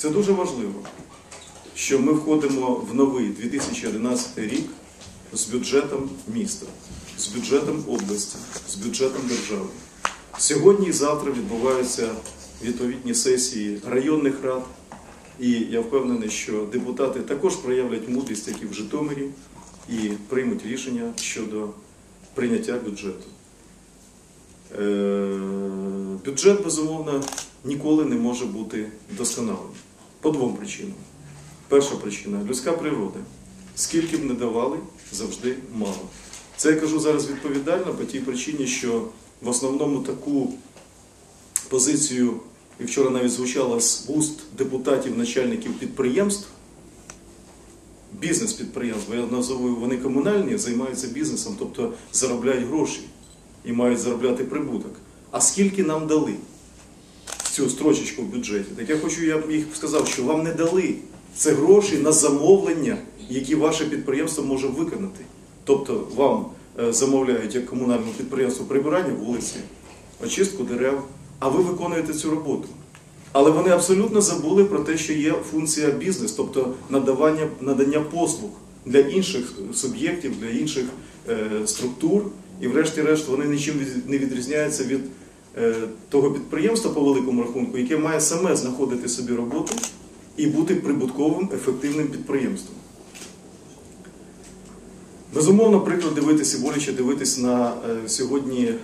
Це дуже важливо, що ми входимо в новий 2011 рік з бюджетом міста, з бюджетом області, з бюджетом держави. Сьогодні і завтра відбуваються відповідні сесії районних рад, і я впевнений, що депутати також проявлять мудрість, як і в Житомирі, і приймуть рішення щодо прийняття бюджету. Е, Бюджет, безумовно, ніколи не може бути досконалим. По двом причинам. Перша причина людська природа. Скільки б не давали, завжди мало. Це я кажу зараз відповідально по тій причині, що в основному таку позицію, і вчора навіть звучала з уст депутатів, начальників підприємств, бізнес-підприємства, я назову вони комунальні, займаються бізнесом, тобто заробляють гроші і мають заробляти прибуток. А скільки нам дали цю строчечку в бюджеті? Так я хочу, я б їх сказав, що вам не дали. Це гроші на замовлення, які ваше підприємство може виконати. Тобто вам е, замовляють як комунальному підприємству прибирання вулиці, очистку дерев, а ви виконуєте цю роботу. Але вони абсолютно забули про те, що є функція бізнес, тобто надавання, надання послуг для інших суб'єктів, для інших е, структур. І врешті-решт вони нічим не відрізняються від того підприємства по великому рахунку, яке має саме знаходити собі роботу і бути прибутковим, ефективним підприємством. Безумовно, прикро дивитися, боляче дивитися на е, сьогодні е,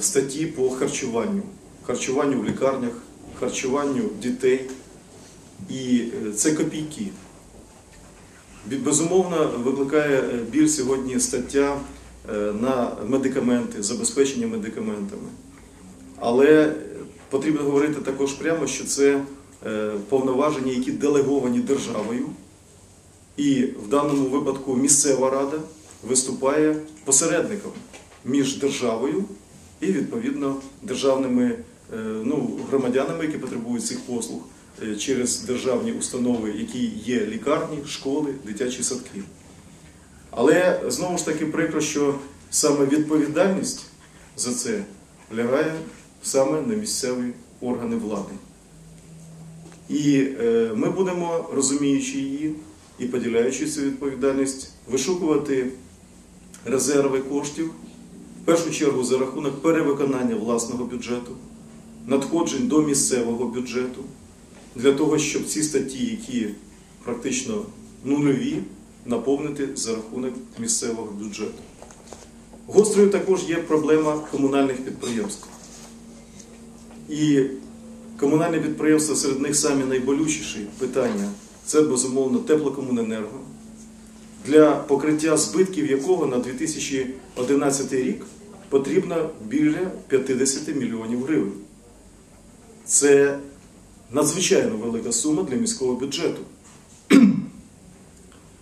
статті по харчуванню, харчуванню в лікарнях, харчуванню дітей. І е, це копійки. Безумовно, викликає е, біль сьогодні стаття е, на медикаменти, забезпечення медикаментами. Але потрібно говорити також прямо, що це е, повноваження, які делеговані державою. І в даному випадку місцева рада виступає посередником між державою і відповідно державними е, ну, громадянами, які потребують цих послуг е, через державні установи, які є лікарні, школи, дитячі садки. Але знову ж таки прикро, що саме відповідальність за це лягає саме на місцеві органи влади. І е, ми будемо, розуміючи її і поділяючи цю відповідальність, вишукувати резерви коштів, в першу чергу за рахунок перевиконання власного бюджету, надходжень до місцевого бюджету, для того, щоб ці статті, які практично нульові, наповнити за рахунок місцевого бюджету. Гострою також є проблема комунальних підприємств. І комунальні підприємства серед них самі найболючіші питання це безумовно теплокомуненерго, для покриття збитків якого на 2011 рік потрібно біля 50 мільйонів гривень. Це надзвичайно велика сума для міського бюджету.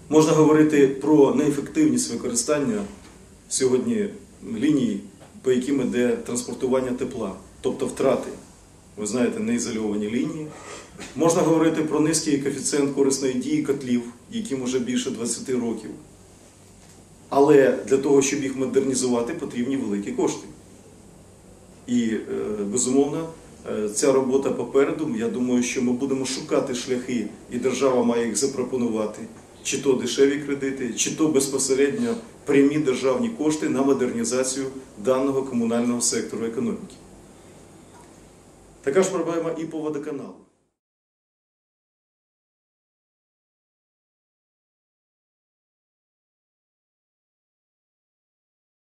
Можна говорити про неефективність використання сьогодні ліній, по яким йде транспортування тепла, тобто втрати. Ви знаєте, неізольовані лінії. Можна говорити про низький коефіцієнт корисної дії котлів, яким вже більше 20 років. Але для того, щоб їх модернізувати, потрібні великі кошти. І, е, безумовно, е, ця робота попереду. Я думаю, що ми будемо шукати шляхи, і держава має їх запропонувати, чи то дешеві кредити, чи то безпосередньо прямі державні кошти на модернізацію даного комунального сектору економіки. Така ж проблема і по водоканалу.